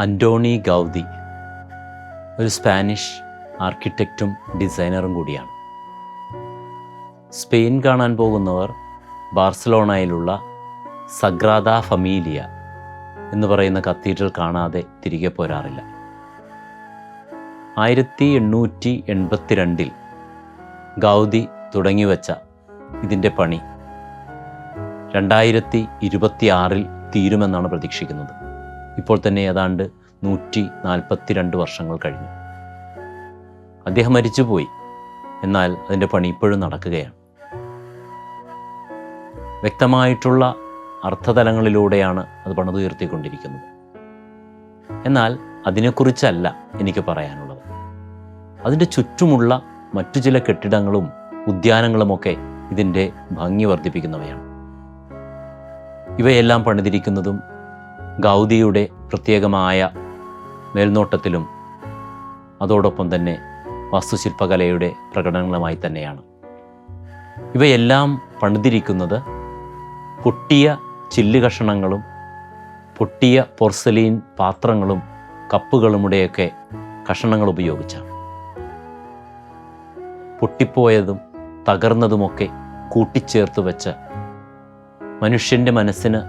Antoine ഗൗദി ഒരു Spanish ആർക്കിടെക്റ്റും ഡിസൈനറും കൂടിയാണ്. Spain കാണാൻ പോകുന്നവർ ബാർസലോണയിലുള്ള സഗ്രാദ ഫമീലിയ എന്ന് പറയുന്ന കത്തീഡ്രൽ കാണാതെ തിരികെ പോരാറില്ല. ആയിരത്തി എണ്ണൂറ്റി എൺപത്തിരണ്ടിൽ ഗൗദി തുടങ്ങിവെച്ച ഇതിന്റെ പണി രണ്ടായിരത്തി ഇരുപത്തിയാറിൽ തീരുമെന്നാണ് പ്രതീക്ഷിക്കുന്നത്. ഇപ്പോൾ തന്നെ ഏതാണ്ട് നൂറ്റി നാൽപ്പത്തിരണ്ട് വർഷങ്ങൾ കഴിഞ്ഞു. അദ്ദേഹം മരിച്ചുപോയി. എന്നാൽ അതിന്റെ പണി ഇപ്പോഴും നടക്കുകയാണ്. വ്യക്തമായിട്ടുള്ള അർത്ഥതലങ്ങളിലൂടെയാണ് അത് പണിതുയർത്തിക്കൊണ്ടിരിക്കുന്നത്. എന്നാൽ അതിനെക്കുറിച്ചല്ല എനിക്ക് പറയാനുള്ളത്. അതിന്റെ ചുറ്റുമുള്ള മറ്റു ചില കെട്ടിടങ്ങളും ഉദ്യാനങ്ങളുമൊക്കെ ഇതിന്റെ ഭംഗി വർദ്ധിപ്പിക്കുന്നവയാണ്. ഇവയെല്ലാം പണിതിരിക്കുന്നതും ഗൗദിയുടെ പ്രത്യേകമായ മേൽനോട്ടത്തിലും അതോടൊപ്പം തന്നെ വാസ്തുശില്പകലയുടെ പ്രകടനങ്ങളുമായി തന്നെയാണ്. ഇവയെല്ലാം പണിതിരിക്കുന്നത് പൊട്ടിയ ചില്ല് കഷണങ്ങളും പൊട്ടിയ പോർസലീൻ പാത്രങ്ങളും കപ്പുകളുമുടെയൊക്കെ കഷണങ്ങൾ ഉപയോഗിച്ചാണ്. പൊട്ടിപ്പോയതും തകർന്നതുമൊക്കെ കൂട്ടിച്ചേർത്ത് വെച്ച് മനുഷ്യന്റെ മനസ്സിന്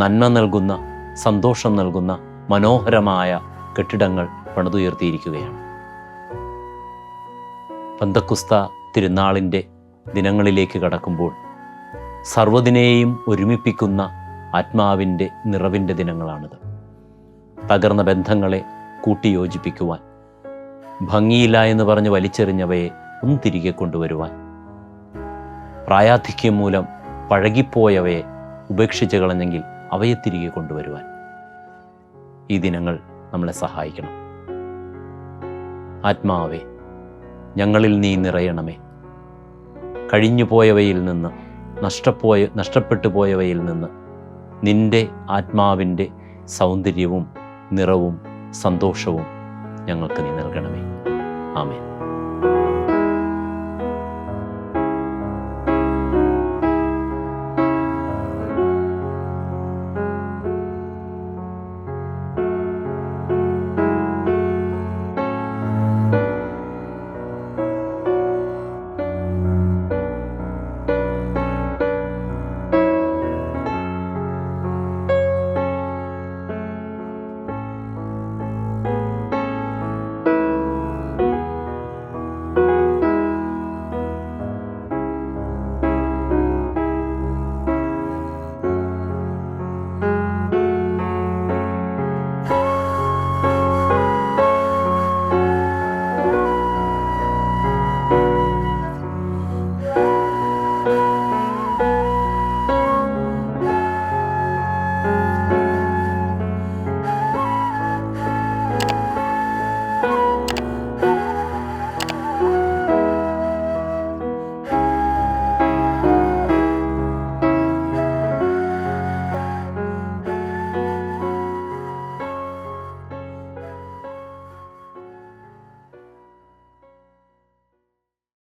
നന്മ നൽകുന്ന സന്തോഷം നൽകുന്ന മനോഹരമായ കെട്ടിടങ്ങൾ പണിതുയർത്തിയിരിക്കുകയാണ്. പന്തക്കുസ്ത തിരുനാളിന്റെ ദിനങ്ങളിലേക്ക് കടക്കുമ്പോൾ സർവതിനെയും ഒരുമിപ്പിക്കുന്ന ആത്മാവിന്റെ നിറവിന്റെ ദിനങ്ങളാണിത്. തകർന്ന ബന്ധങ്ങളെ കൂട്ടിയോജിപ്പിക്കുവാൻ ഭംഗിയില്ല എന്ന് പറഞ്ഞ് വലിച്ചെറിഞ്ഞവയെ ഒന്ന് തിരികെ കൊണ്ടുവരുവാൻ പ്രായാധിക്യം മൂലം പഴകിപ്പോയവയെ ഉപേക്ഷിച്ച് കളഞ്ഞെങ്കിൽ അവയെ തിരികെ കൊണ്ടുവരുവാൻ. ഈ ദിനങ്ങൾ നമ്മളെ സഹായിക്കണം. ആത്മാവേ ഞങ്ങളിൽ നീ നിറയണമേ. കഴിഞ്ഞുപോയവയിൽ നിന്ന് നഷ്ടപ്പോയ നഷ്ടപ്പെട്ടു പോയവയിൽ നിന്ന് നിന്റെ ആത്മാവിന്റെ സൗന്ദര്യവും നിറവും സന്തോഷവും ഞങ്ങൾക്ക് നീ നൽകണമേ. ആമേൻ.